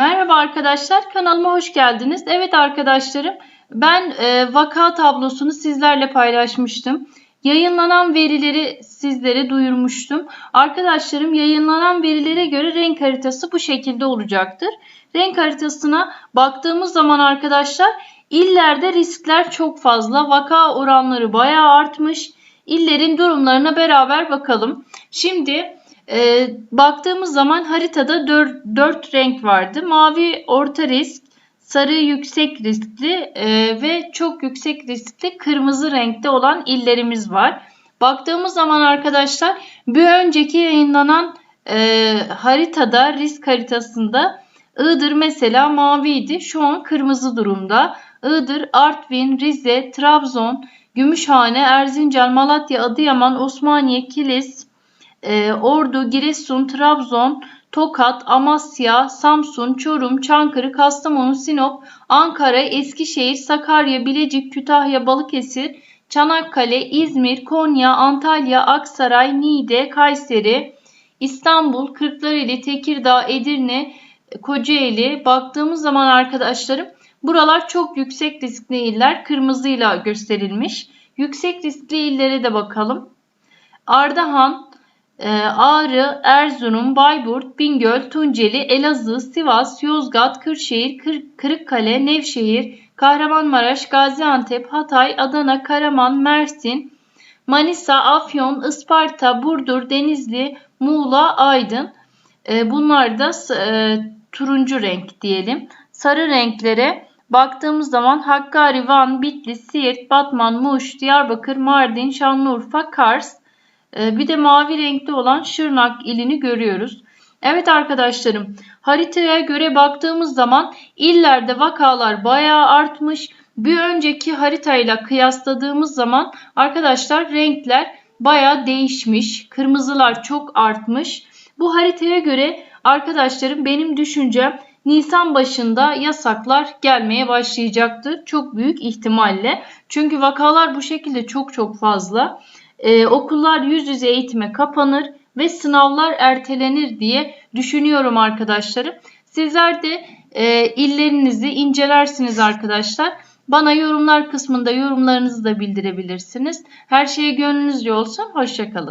Merhaba arkadaşlar, kanalıma hoş geldiniz. Evet arkadaşlarım, ben e, vaka tablosunu sizlerle paylaşmıştım. Yayınlanan verileri sizlere duyurmuştum. Arkadaşlarım yayınlanan verilere göre renk haritası bu şekilde olacaktır. Renk haritasına baktığımız zaman arkadaşlar illerde riskler çok fazla. Vaka oranları bayağı artmış. İllerin durumlarına beraber bakalım. Şimdi e, baktığımız zaman haritada 4, 4 renk vardı. Mavi orta risk, sarı yüksek riskli e, ve çok yüksek riskli kırmızı renkte olan illerimiz var. Baktığımız zaman arkadaşlar bir önceki yayınlanan e, haritada risk haritasında Iğdır mesela maviydi. Şu an kırmızı durumda. Iğdır, Artvin, Rize, Trabzon, Gümüşhane, Erzincan, Malatya, Adıyaman, Osmaniye, Kilis, e, Ordu, Giresun, Trabzon, Tokat, Amasya, Samsun, Çorum, Çankırı, Kastamonu, Sinop, Ankara, Eskişehir, Sakarya, Bilecik, Kütahya, Balıkesir, Çanakkale, İzmir, Konya, Antalya, Aksaray, Niğde, Kayseri, İstanbul, Kırklareli, Tekirdağ, Edirne, Kocaeli baktığımız zaman arkadaşlarım buralar çok yüksek riskli iller kırmızıyla gösterilmiş. Yüksek riskli illere de bakalım. Ardahan, Ağrı, Erzurum, Bayburt, Bingöl, Tunceli, Elazığ, Sivas, Yozgat, Kırşehir, Kır, Kırıkkale, Nevşehir, Kahramanmaraş, Gaziantep, Hatay, Adana, Karaman, Mersin, Manisa, Afyon, Isparta, Burdur, Denizli, Muğla, Aydın. E, bunlar da e, turuncu renk diyelim. Sarı renklere baktığımız zaman Hakkari, Van, Bitlis, Siirt, Batman, Muş, Diyarbakır, Mardin, Şanlıurfa, Kars, bir de mavi renkli olan Şırnak ilini görüyoruz. Evet arkadaşlarım haritaya göre baktığımız zaman illerde vakalar bayağı artmış. Bir önceki haritayla kıyasladığımız zaman arkadaşlar renkler bayağı değişmiş. Kırmızılar çok artmış. Bu haritaya göre arkadaşlarım benim düşüncem Nisan başında yasaklar gelmeye başlayacaktır. Çok büyük ihtimalle. Çünkü vakalar bu şekilde çok çok fazla. Ee, okullar yüz yüze eğitime kapanır ve sınavlar ertelenir diye düşünüyorum arkadaşlarım. Sizler de e, illerinizi incelersiniz arkadaşlar. Bana yorumlar kısmında yorumlarınızı da bildirebilirsiniz. Her şeye gönlünüzce olsun. Hoşçakalın.